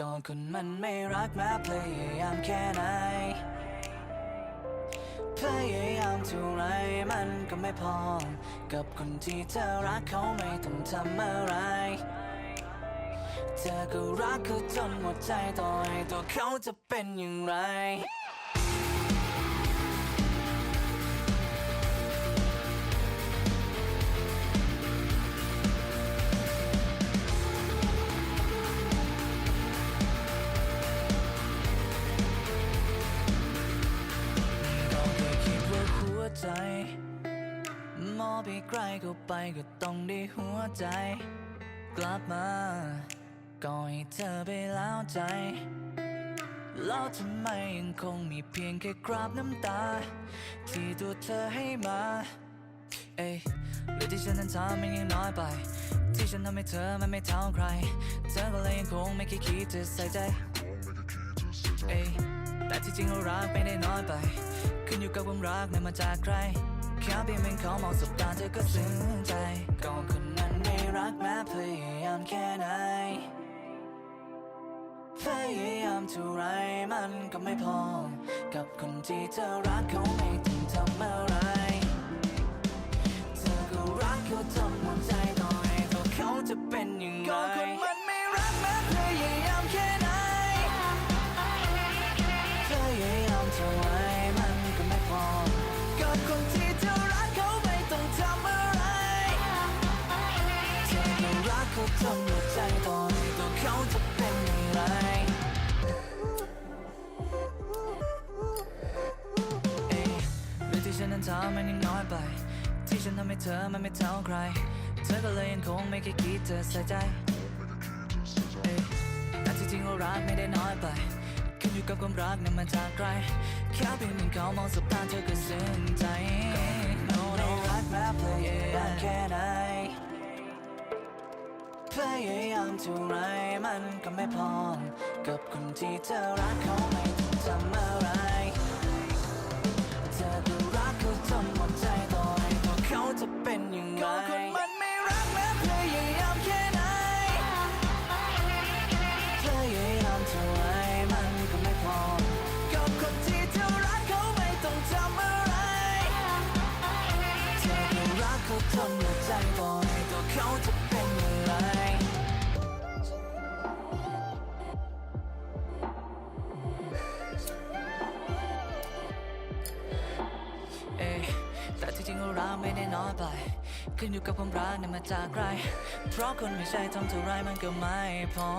ก็คนมันไม่รักแม้พยายามแค่ไหน พยายามเท่าไรมันก็ไม่พอ กับคนที่เธอรักเขาไม่ต้องทำอะไร เธอก็รักเขาจนหมดใจต่อให้ตัวเขาจะเป็นอย่างไร ไปไกลก็ไปก็ต้องได้หัวใจ กลับมาก็ให้เธอไปแล้วใจ แล้วทำไมยังคงมีเพียงแค่คราบน้ำตา ที่ตัวเธอให้มา เอ้ยหรือที่ฉันนั้นทำมันยังน้อยไป ที่ฉันทำให้เธอมันไม่เท่าใคร เธอก็เลยยังคงไม่คิดคิดจะใส่ใจเอ้ยแต่ที่จริงเรารักไม่ได้น้อยไป ขึ้นอยู่กับความรักนั้นมาจากใคร แค่เพียงเป็นเขามองสบตาเธอก็ซึ้งใจก็คนนั้นไม่รักแม้พยายามแค่ไหนพยายามเท่าไรมันก็ไม่พอ กับคนที่เธอรักเขา เขาจะเป็นอย่างไรเอ้ยหรือที่ฉันนั้นทำมันยังน้อยไป ที่ฉันทำให้เธอมันไม่เท่าใคร เธอก็เลยยังคงไม่เคิดคิดจะใส่ใจเอ้ยแต่ที่จริงเรารักไม่ได้น้อยไป ขึ้นอยู่กับความรักนั้นมาจากใครแค่เพียงหนึ่งเขามองสบตาเธอก็ซึ้งใจ No no รักแม้พยายามแค่ไหน พยายามเท่าไรมันก็ไม่พอ กับคนที่เธอรักเขาไม่ต้องทำอะไร แต่ที่จริงเรารักไม่ได้น้อยไป ขึ้นอยู่กับความรักนั้นมาจากใคร เพราะคนไม่ใช่ทำเท่าไรมันก็ไม่พอ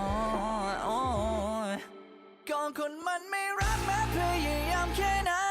ก่อนคนมันไม่รักแม้พยายามแค่ไหน